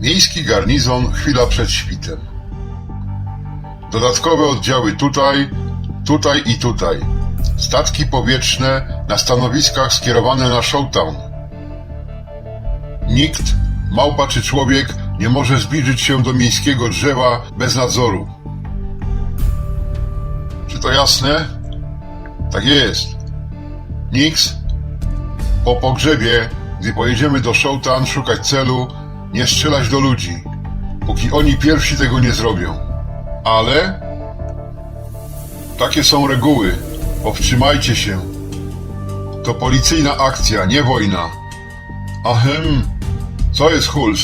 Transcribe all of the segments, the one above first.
Miejski garnizon chwila przed świtem. Dodatkowe oddziały tutaj, tutaj i tutaj. Statki powietrzne na stanowiskach skierowane na Showtown. Nikt, małpa czy człowiek, nie może zbliżyć się do miejskiego drzewa bez nadzoru. Czy to jasne? Tak jest. Nix, po pogrzebie, gdy pojedziemy do Showtown szukać celu, nie strzelać do ludzi, póki oni pierwsi tego nie zrobią. Ale takie są reguły. Powstrzymajcie się. To policyjna akcja, nie wojna. Ahem, co jest Huls?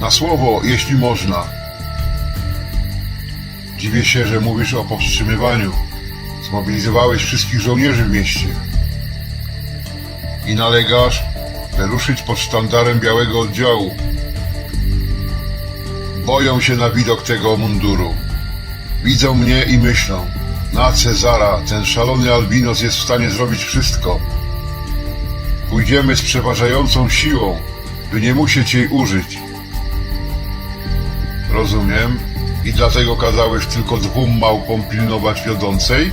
Na słowo, jeśli można. Dziwię się, że mówisz o powstrzymywaniu. Zmobilizowałeś wszystkich żołnierzy w mieście. I nalegasz, ruszyć pod sztandarem białego oddziału. Boją się na widok tego munduru. Widzą mnie i myślą, na Cezara ten szalony albinos jest w stanie zrobić wszystko. Pójdziemy z przeważającą siłą, by nie musieć jej użyć. Rozumiem. I dlatego kazałeś tylko dwóm małpom pilnować wiodącej?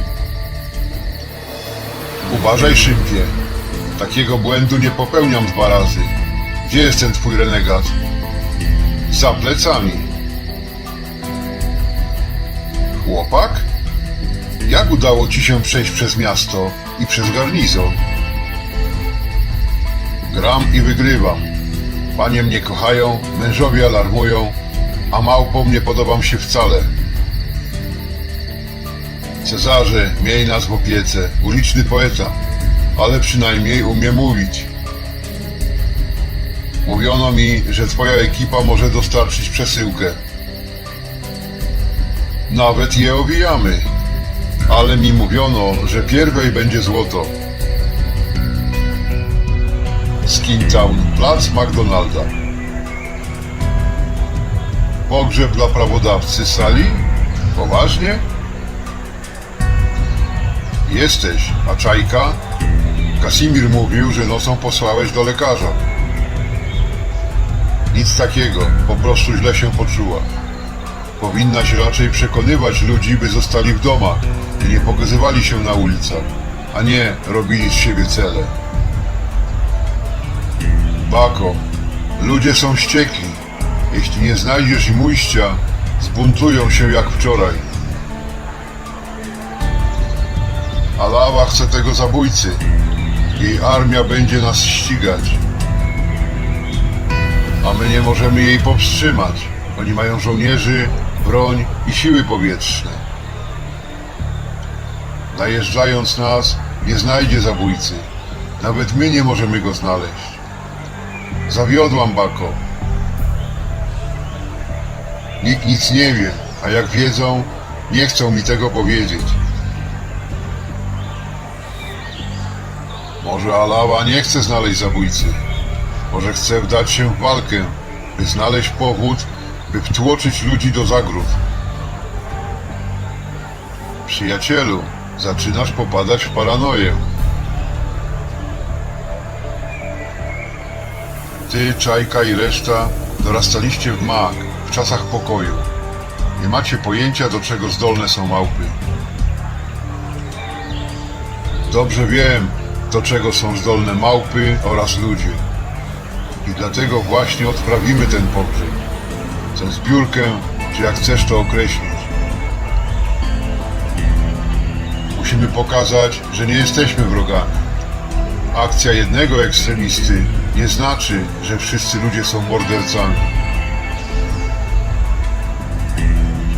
Uważaj, szympie. Takiego błędu nie popełniam dwa razy. Gdzie jest ten twój renegat? Za plecami. Chłopak? Jak udało ci się przejść przez miasto i przez garnizon? Gram i wygrywam. Panie mnie kochają, mężowie alarmują, a małpom nie podobam się wcale. Cezarze, miej nas w opiece, uliczny poeta, ale przynajmniej umie mówić. Mówiono mi, że twoja ekipa może dostarczyć przesyłkę. Nawet je owijamy, ale mi mówiono, że pierwej będzie złoto. Skintown, plac McDonalda. Pogrzeb dla prawodawcy sali? Poważnie? Jesteś, a Czajka? Kasimir mówił, że nocą posłałeś do lekarza. Nic takiego, po prostu źle się poczuła. Powinnaś raczej przekonywać ludzi, by zostali w domach i nie pokazywali się na ulicach, a nie robili z siebie cele. Bako, ludzie są wściekli. Jeśli nie znajdziesz im ujścia, zbuntują się jak wczoraj. Alawa chce tego zabójcy. Jej armia będzie nas ścigać. A my nie możemy jej powstrzymać. Oni mają żołnierzy, broń i siły powietrzne. Najeżdżając nas, nie znajdzie zabójcy. Nawet my nie możemy go znaleźć. Zawiodłam Bako. Nikt nic nie wie, a jak wiedzą, nie chcą mi tego powiedzieć. Może Alawa nie chce znaleźć zabójcy. Może chce wdać się w walkę, by znaleźć powód, by wtłoczyć ludzi do zagród. Przyjacielu, zaczynasz popadać w paranoję. Ty, Czajka i reszta dorastaliście w mak, w czasach pokoju. Nie macie pojęcia, do czego zdolne są małpy. Dobrze wiem, do czego są zdolne małpy oraz ludzie. I dlatego właśnie odprawimy ten pogrzeb. Tę zbiórkę, czy jak chcesz to określić. Musimy pokazać, że nie jesteśmy wrogami. Akcja jednego ekstremisty nie znaczy, że wszyscy ludzie są mordercami.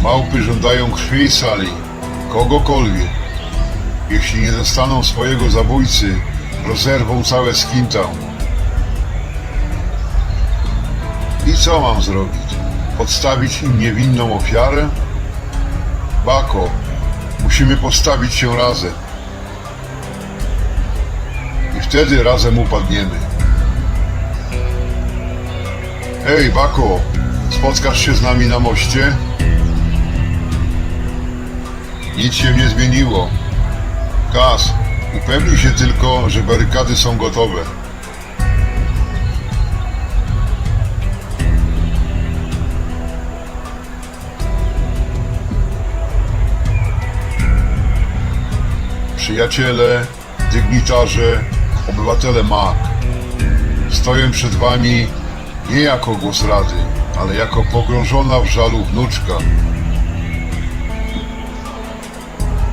Małpy żądają krwi sali, kogokolwiek. Jeśli nie dostaną swojego zabójcy, rozerwą całe Skintown. I co mam zrobić? Podstawić im niewinną ofiarę? Bako, musimy postawić się razem. I wtedy razem upadniemy. Hej, Bako, spotkasz się z nami na moście? Nic się nie zmieniło. Gaz. Upewnij się tylko, że barykady są gotowe. Przyjaciele, dygnitarze, obywatele MAK. Stoję przed wami nie jako głos rady, ale jako pogrążona w żalu wnuczka,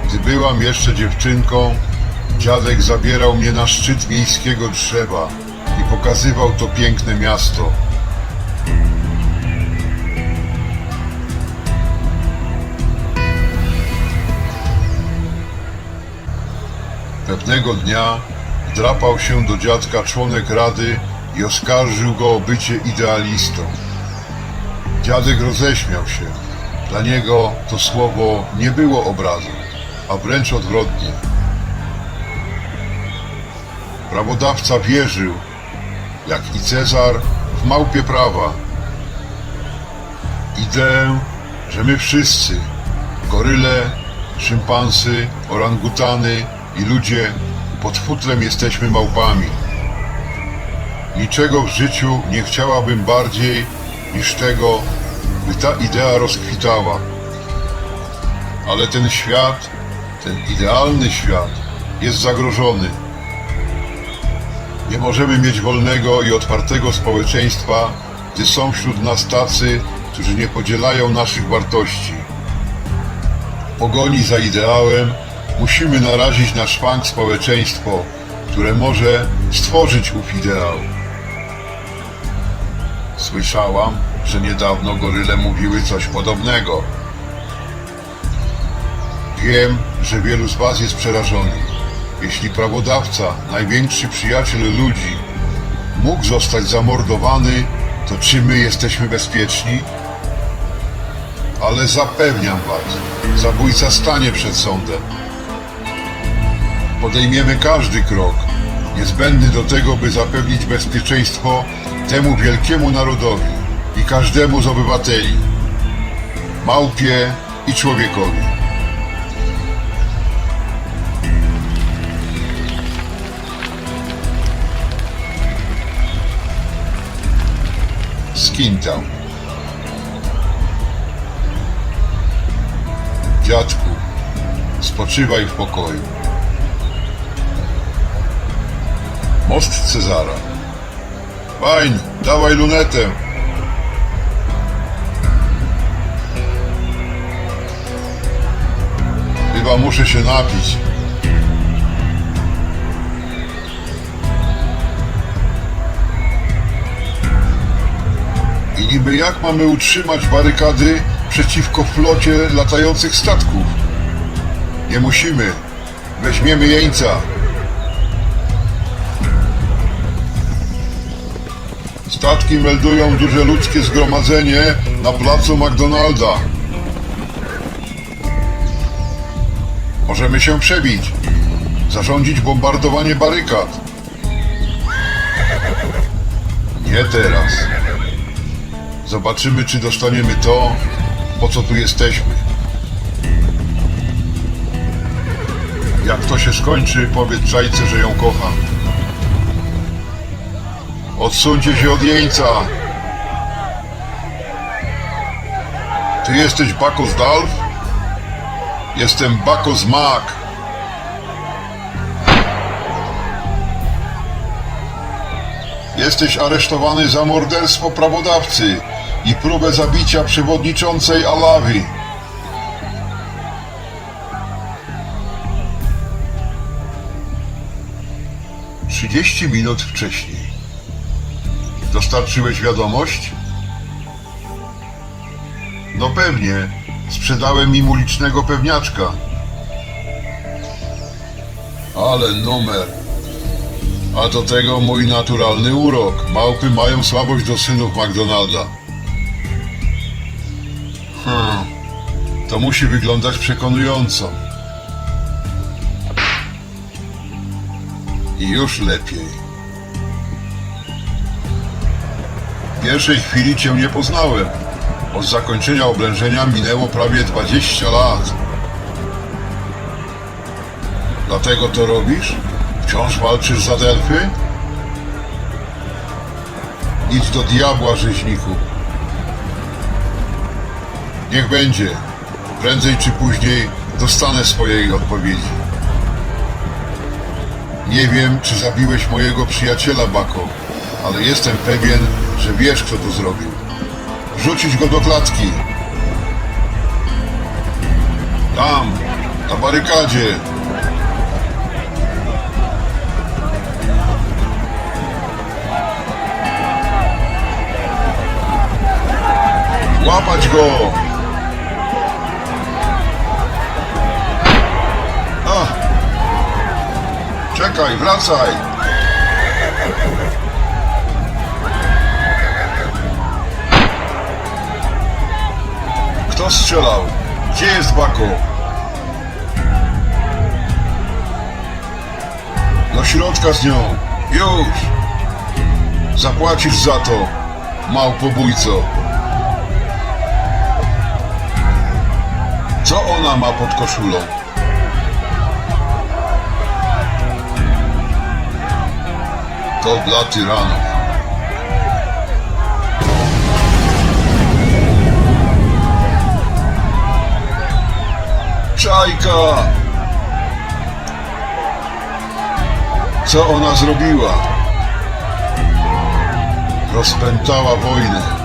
gdy byłam jeszcze dziewczynką, dziadek zabierał mnie na szczyt miejskiego drzewa i pokazywał to piękne miasto. Pewnego dnia drapał się do dziadka członek rady i oskarżył go o bycie idealistą. Dziadek roześmiał się. Dla niego to słowo nie było obrazą, a wręcz odwrotnie. Prawodawca wierzył, jak i Cezar, w małpie prawa. Ideę, że my wszyscy, goryle, szympansy, orangutany i ludzie pod futlem jesteśmy małpami. Niczego w życiu nie chciałabym bardziej niż tego, by ta idea rozkwitała. Ale ten świat, ten idealny świat jest zagrożony. Nie możemy mieć wolnego i otwartego społeczeństwa, gdy są wśród nas tacy, którzy nie podzielają naszych wartości. W pogoni za ideałem musimy narazić na szwank społeczeństwo, które może stworzyć ów ideał. Słyszałam, że niedawno goryle mówiły coś podobnego. Wiem, że wielu z Was jest przerażonych. Jeśli prawodawca, największy przyjaciel ludzi, mógł zostać zamordowany, to czy my jesteśmy bezpieczni? Ale zapewniam Was, zabójca stanie przed sądem. Podejmiemy każdy krok niezbędny do tego, by zapewnić bezpieczeństwo temu wielkiemu narodowi i każdemu z obywateli, małpie i człowiekowi. Skintał. Dziadku, spoczywaj w pokoju. Most Cezara. Fajnie, dawaj lunetę. Chyba muszę się napić. I niby jak mamy utrzymać barykady przeciwko flocie latających statków? Nie musimy. Weźmiemy jeńca. Statki meldują duże ludzkie zgromadzenie na placu McDonalda. Możemy się przebić. Zarządzić bombardowanie barykad. Nie teraz. Zobaczymy, czy dostaniemy to, po co tu jesteśmy. Jak to się skończy, powiedz czajce, że ją kocham. Odsuńcie się od jeńca! Ty jesteś Bakos Dalf? Jestem Bakos Mak. Jesteś aresztowany za morderstwo prawodawcy i próbę zabicia przewodniczącej Alawi. Trzydzieści minut wcześniej. Dostarczyłeś wiadomość? No pewnie. Sprzedałem im ulicznego pewniaczka. Ale numer. A do tego mój naturalny urok. Małpy mają słabość do synów McDonalda. Hmm. To musi wyglądać przekonująco. I już lepiej. W pierwszej chwili cię nie poznałem. Od zakończenia oblężenia minęło prawie 20 lat. Dlatego to robisz? Wciąż walczysz za Delfy? Idź do diabła, rzeźniku. Niech będzie. Prędzej czy później dostanę swojej odpowiedzi. Nie wiem, czy zabiłeś mojego przyjaciela, Bako, ale jestem pewien, że wiesz, kto to zrobił. Rzucić go do klatki. Tam, na barykadzie. Łapać go! Czekaj, wracaj! Kto strzelał? Gdzie jest Bako? Do środka z nią! Już! Zapłacisz za to, małpobójco! Co ona ma pod koszulą? To dla tyranów. Czajka! Co ona zrobiła? Rozpętała wojnę.